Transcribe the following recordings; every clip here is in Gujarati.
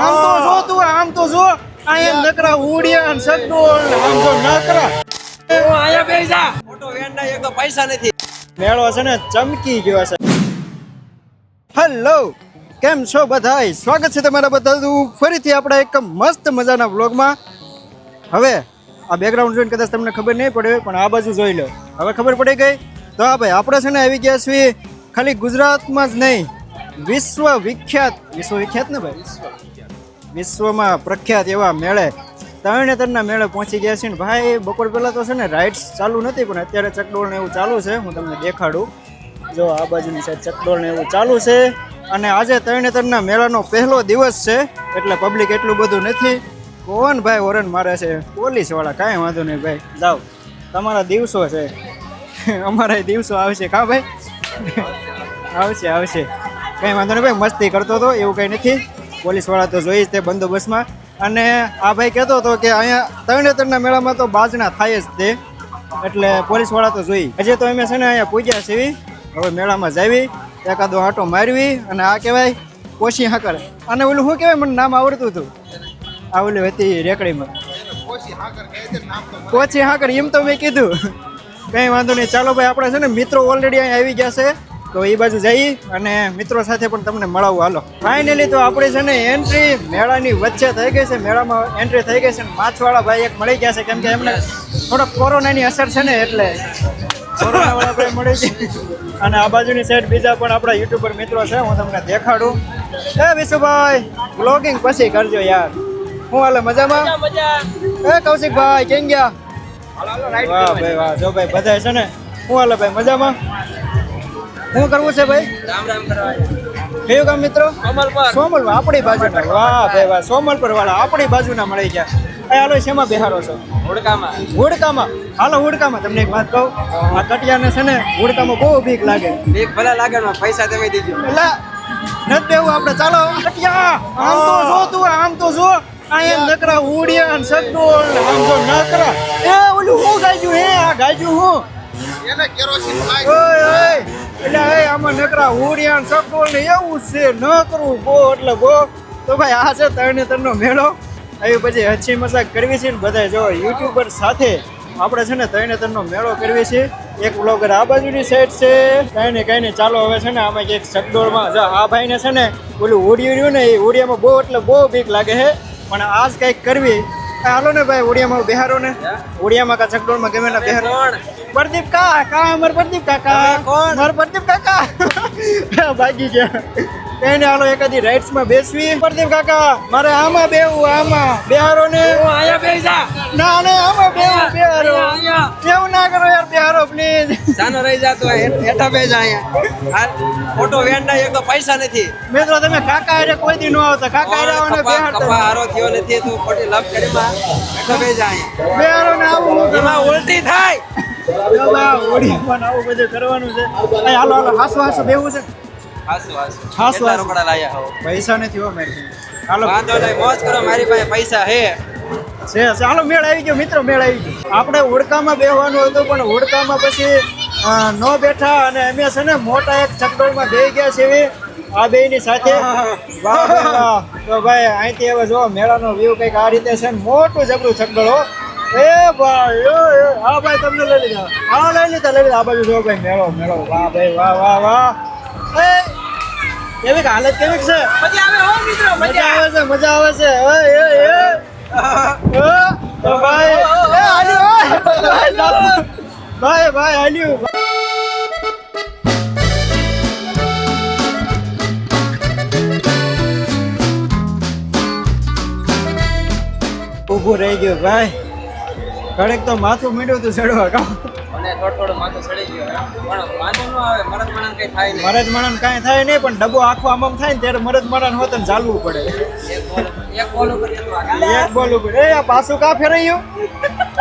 આમ તો જો તું આમ તો જો. અહીંયા નકરા ઉડિયા ને સગડોળ આમ તો નકરા અહીંયા બેસી જા. વેંડા એક તો પૈસા નથી. મેળો છે ને ચમકી ગયો છે. હેલો કેમ છો બધાય? સ્વાગત છે તમારા બધા ફરીથી આપણા એક મસ્ત મજાના વ્લોગમાં હવે આ બેકગ્રાઉન્ડ જોઈને કદાચ તમને ખબર નહીં પડે પણ આ બાજુ જોઈ લો. હવે ખબર પડી ગઈ? તો હા ભાઈ આપણે છે ને આવી ગયા છીએ ખાલી ગુજરાતમાં જ નહીં વિશ્વ વિખ્યાત વિશ્વ વિખ્યાત ને ભાઈ? વિશ્વમાં પ્રખ્યાત એવા મેળે તરણેતરના મેળે પહોંચી ગયા છે ને ભાઈ, બપોર પહેલાં તો છે ને રાઇડ્સ ચાલુ નથી પણ અત્યારે ચકડોળ ને એવું ચાલુ છે. હું તમને દેખાડું. જો આ બાજુની સાઈડ ચકડોળ ને એવું ચાલુ છે. અને આજે તરણેતરના મેળાનો પહેલો દિવસ છે, એટલે પબ્લિક એટલું બધું નથી. કોણ ભાઈ ઓરન મારે છે? પોલીસવાળા કાંઈ વાંધો નહીં ભાઈ. જાઓ. તમારા દિવસો છે. અમારા દિવસો આવશે. ખા ભાઈ? આવશે આવશે. કંઈ વાંધો નહીં ભાઈ, મસ્તી કરતો હતો એવું કંઈ નથી. પોલીસવાળા તો જોઈ જ તે બંદોબસ્તમાં. અને આ ભાઈ કહેતો હતો કે અહીંયા તરણેતરના મેળામાં તો બાજના થાય જ તે. એટલે પોલીસવાળા તો જોઈ. હજી તો અમે છે ને અહીંયા પૂજ્યા છીએ. હવે મેળામાં જાવી એકાદો આંટો મારવી અને આ કહેવાય કોશી હાકર. અને ઓલું શું કહેવાય? મને નામ આવડતું હતું. આ ઓલી હતી રેકડીમાં. કોચી હાકર એમ તો મેં કીધું. કંઈ વાંધો નહીં. ચાલો ભાઈ આપણે છે ને મિત્રો ઓલરેડી અહીંયા આવી ગયા છે. તો એ બાજુ જઈ અને મિત્રો સાથે પણ તમને મળાવું. હાલો. ફાઇનલી તો આપણે છે ને એન્ટ્રી મેળાની વચ્ચે થઈ ગઈ છે. મેળામાં એન્ટ્રી થઈ ગઈ છે માછવાળા ભાઈ એક મળી ગયા છે. કેમ કે એમને થોડોક કોરોનાની અસર છે ને એટલે કોરોનાવાળા ભાઈ મળી ગયા. અને આ બાજુની સાઈડ બીજા પણ આપણા યુટ્યુબર મિત્રો છે. હું તમને દેખાડું. એ વિશુભાઈ બ્લોગિંગ પછી કરજો યાર. હું હાલે મજામાં? એ કૌશિકભાઈ કેમ ગયા? વાહ ભાઈ વાહ. જો ભાઈ બધા છે ને હું હાલે ભાઈ મજામાં? શું કરવું છે ભાઈ? રામ રામ કરવા કયું કામ મિત્રો? કમલ પર આપણી બાજુના. વાહ ભાઈ વાહ સોમલ પર વાળા આપણી બાજુના મળી ગયા. એ હાલો શેમાં બેહારો છો? હોડકામાં. હુડકામાં. હાલો હુડકામાં. તમને એક વાત કહું આ કટિયાને છે ને હુડકામાં બહુ બીક લાગે. એક ભલા લાગે પૈસા તમે દીજો. એટલે નથી દેવું આપણે. ચાલો કટિયા. આમ તો જો તું આમ તો જો. અહીંયા નકરા ઉડિયા ને સગડોળ આમ તો નકરા. એ ઓલું હું ગાજ્યું હે? આ ગાજ્યું હું ઓય ઓય. એટલે હવે આમાં નકરા ઉડિયા ને ને એવું છે, ન કરવું બહુ, એટલે બહુ. તો ભાઈ, આ છે તરણે તરનો મેળો. આવી પછી હચ્છી મજાક કરવી છે ને બધા જો યુટ્યુબર સાથે આપણે છે ને તરણે તરનો મેળો કરવી છે. એક બ્લોગર આ બાજુની સાઈડ છે. કાંઈ ને કાંઈ નહીં ચાલો હવે છે ને આમાં એક સગડોળમાં જો આ ભાઈને છે ને ઓલું ઉડિયું રહ્યું ને એ ઉડિયામાં બહુ, એટલે બહુ બીક લાગે છે. પણ આજ કંઈક કરવી. હાલો ને ભાઈ ઉડિયામાં બિહારો ને. ઓડિયામાં કા ચકડોળમાં ગમે ના બેહારો. પ્રદીપ કા કા અમાર પ્રદીપ કાકા. કોણ? અમર પ્રદીપ કાકા. ભાગી ગયા. એને હાલો એકાદી રાઇડ્સમાં બેસવી. પ્રદીપ કાકા મારે આમાં બેવું આમાં. બેહારો ને. આયા બેસા ના ને આમાં બેવું સાનો રહી જાતો હેઠા બે જાય હાલ, ફોટો વેંડા એક તો પૈસા નથી. મિત્રો તમે કાકા હારે કોઈ દી ન આવતા. કાકા હારે આવને બે કપા હારો થયો નથી તું ખોટી લપ કરી માં. હેઠા બે જાય અહીંયા. બેહારો ને આવું હું એમાં ઉલટી થાય. પણ આવું બધું કરવાનું છે. હાલો હાલો હાસો હાસો બેવું છે. હાસો હાસો. હાસો રોકડા લાયા હો? પૈસા નથી હો મેં હાલો. વાંધો નહીં મોજ કરો મારી પાસે પૈસા હે. છે ચાલો મેળ આવી ગયો મિત્રો મેળ આવી ગયો. આપણે ઓડકામાં બેહવાનું હતું પણ ઓડકામાં પછી ન બેઠા અને અમે છે ને મોટા એક ચકડોળમાં બે ગયા છે આ બેયની સાથે ભાઈ વાહ તો ભાઈ અહીંથી હવે જો મેળાનો વ્યૂ કંઈક આ રીતે છે મોટું જબરું ચક્કર હો. એ ભાઈ હા ભાઈ તમને લઈ લીધા. હા લઈ લીધા લઈ લીધા. આ બાજુ જો ભાઈ મેળો મેળો. વાહ ભાઈ વાહ વાહ વાહ. એ કેવી હાલત કેવી છે? મજા આવે હો મિત્રો મજા. આવે છે મજા આવે છે. એ એ. ભાઈ ભાઈ આલ્યું ઊભું રહી ગયું ભાઈ. ઘડીક તો માથું મીઠું તું ચડવા કામ મને થોડું થોડું માથું ચડી ગયું પણ વાંધો ન આવે મરદ મરણ કઈ થાય નહીં. મરદ મરણ કાંઈ થાય નહીં પણ ડબ્બો આખો આમ આમ થાય ને ત્યારે મરદ મરણ હોત ને ચાલવું પડે. એક બોલ ઉપર એક બોલ ઉપર. એ આ પાછું કા ફેરાયું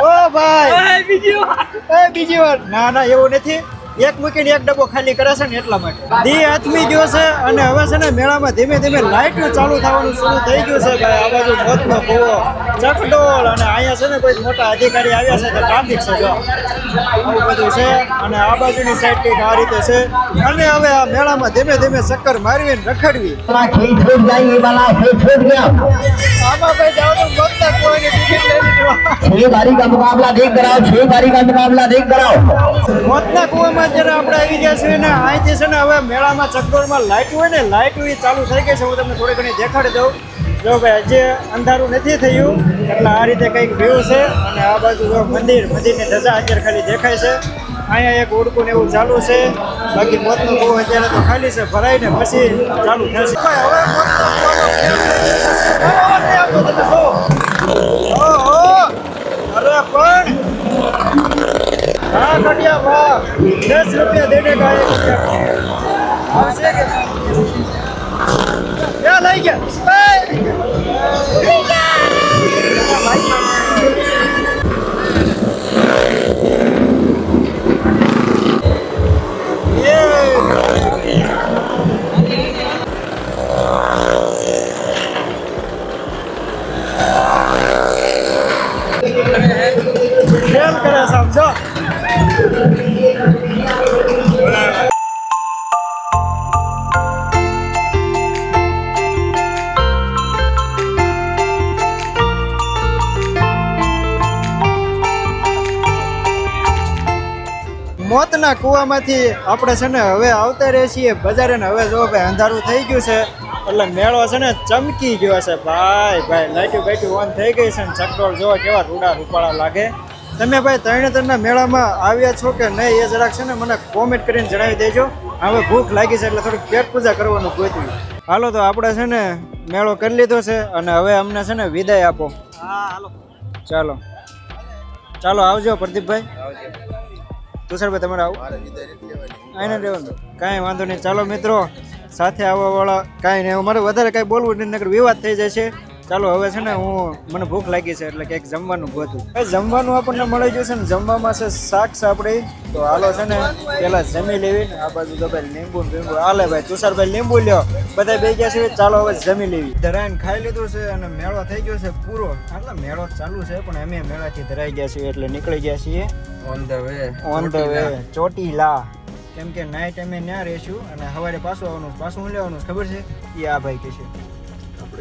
ઓ ભાઈ. બીજી વાર. બીજી વાર. ના ના એવું નથી. એક મૂકીને એક ડબ્બો ખાલી કરે છે ને એટલા માટે. દી આથમી ગયો છે અને હવે છે ને મેળામાં ધીમે ધીમે લાઇટનું ચાલુ થવાનું શરૂ થઈ ગયું છે ભાઈ. આ બાજુ મોતનો કૂવો ચકડોળ અને અહીંયા છે ને કોઈ મોટા અધિકારી આવ્યા છે તો ટ્રાફિક છે જો. આવું બધું છે અને આ બાજુની સાઈડ કંઈક આ રીતે છે. અને હવે આ મેળામાં ધીમે ધીમે ચક્કર મારવી ને રખડવી આમાં ભાઈ જવાનું મતલબ કોઈ छह बारी का मुकाबला देख कर आओ छह बारी का मुकाबला देख कर आओ મોતના કુવામાં અત્યારે આપણે આવી ગયા છીએ ને અહીંથી છે ને હવે મેળામાં ચકડોળમાં લાઇટ હોય ને લાઇટ એ ચાલુ થઈ ગઈ છે હું તમને થોડી ઘણી દેખાડી દઉં જો ભાઈ હજી અંધારું નથી થયું એટલે આ રીતે કંઈક વ્યૂ છે અને આ બાજુ જો મંદિર મંદિરની ધજા અત્યારે ખાલી દેખાય છે અહીંયા એક ઉડકું ને એવું ચાલુ છે બાકી મોતનું કુવો અત્યારે તો ખાલી છે ભરાઈને પછી ચાલુ થશે ભાઈ, હવે હા કટિયા વાહ દસ રૂપિયા દેને કા? ક્યાં લઈ ગયા. મોતના કૂવામાંથી આપણે છે ને હવે આવતા રહીએ છીએ બજારે ને હવે જો ભાઈ અંધારું થઈ ગયું છે એટલે મેળો છે ને ચમકી ગયો છે. ભાઈ ભાઈ લાઈટું બાઈટું ઓન થઈ ગઈ છે ને ચકડોળ જોવા કેવા રૂડા રૂપાળા લાગે. તમે ભાઈ તરણેતરના મેળામાં આવ્યા છો કે નહીં એ જરાક છે ને મને કોમેન્ટ કરીને જણાવી દેજો. હવે ભૂખ લાગી છે એટલે થોડીક પેટ પૂજા કરવાનું ગોત્યું હાલો તો આપણે છે ને મેળો કરી લીધો છે અને હવે અમને છે ને વિદાય આપો. હા હાલો. ચાલો. ચાલો આવજો પ્રદીપભાઈ. તુષારભાઈ તમારે આવું? આઈને રહેવાનું. કાંઈ વાંધો નહીં. ચાલો મિત્રો, સાથે આવવાવાળા કાંઈ નહીં. મારે વધારે કાંઈ બોલવું નહીં નગર વિવાદ થઈ જાય છે. ચાલો હવે છે ને હું મને ભૂખ લાગી છે એટલે કંઈક જમવાનું ગોતું એ જમવાનું આપણને મળી ગયું છે ને જમવામાં છે શાક સાપડી. તો હાલો છે ને પેલા જમી લેવી ને આ બાજુ તો ભાઈ લીંબુ લીંબુ હાલે ભાઈ તુષારભાઈ લીંબુ લ્યો. બધા બે ગયા છે ચાલો હવે જમી લેવી. ધરાઈને ખાઈ લીધું છે અને મેળો થઈ ગયો છે પૂરો. એટલે મેળો ચાલુ છે પણ અમે મેળાથી ધરાઈ ગયા છીએ એટલે નીકળી ગયા છીએ. On the way on the way Chotila. કેમ કે નાઇટ અમે ત્યાં રહીશું અને સવારે પાછું આવવાનું પાછું લેવાનું ખબર છે? એ આ ભાઈ કે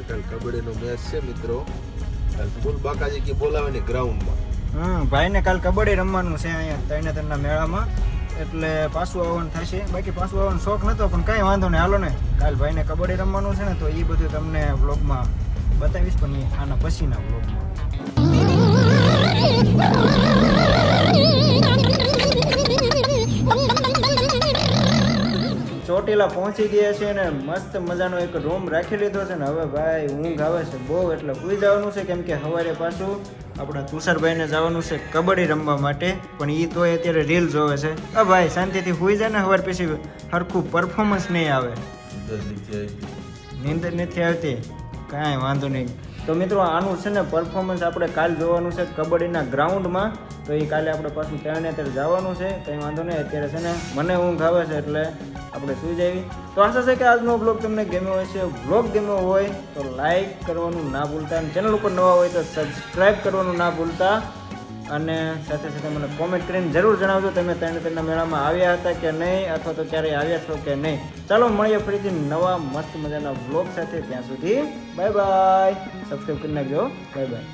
છે આપણે કાલ કબડ્ડીનો મેચ છે મિત્રો. કાલ ફૂલ બાકાજી કે બોલાવે ને ગ્રાઉન્ડમાં હમ ભાઈને કાલ કબડ્ડી રમવાનું છે અહીંયા તૈનેતરના મેળામાં. એટલે પાછું આવવાનું થશે. બાકી પાછું આવવાનો શોખ નતો પણ કાંઈ વાંધો નહીં. હાલો ને કાલ ભાઈને કબડ્ડી રમવાનું છે ને તો એ બધું તમને વ્લોગમાં બતાવીશ પણ આના પછીના વ્લોગમાં ચોટીલા પહોંચી ગયા છે અને મસ્ત મજાનો એક રૂમ રાખી લીધો છે ને હવે ભાઈ ઊંઘ આવે છે બહુ એટલે સુઈ જવાનું છે કેમ કે સવારે પાછું આપણા તુષારભાઈને જવાનું છે કબડ્ડી રમવા માટે પણ એ તો અત્યારે રીલ જોવે છે. અ ભાઈ શાંતિથી સુઈ જાય ને સવાર પછી સરખું પરફોર્મન્સ નહીં આવે. નીંદર નથી આવતી. કાંઈ વાંધો નહીં. તો મિત્રો આનું છે ને પરફોર્મન્સ આપણે કાલ જોવાનું છે કબડ્ડીના ગ્રાઉન્ડમાં. તો એ કાલે આપણે પાછું ત્યાં ને અત્યારે જવાનું છે કંઈ વાંધો નહીં. અત્યારે છે ને મને ઊંઘ આવે છે એટલે આપણે સુઈ જઈએ તો આશા છે કે આજનો બ્લોગ તમને ગમ્યો છે બ્લોગ ગમ્યો હોય તો લાઈક કરવાનું ના ભૂલતા. અને ચેનલ ઉપર નવા હોય તો સબસ્ક્રાઈબ કરવાનું ના ભૂલતા. અને સાથે સાથે મને કોમેન્ટ કરીને જરૂર જણાવજો તમે ત્રણ ત્રણના મેળામાં આવ્યા હતા કે નહીં, અથવા તો ક્યારેય આવ્યા છો કે નહીં. ચાલો, મળીએ ફરીથી નવા મસ્ત મજાના વ્લોગ સાથે ત્યાં સુધી. બાય બાય સબસ્ક્રાઈબ કરી નાખજો. Bye bye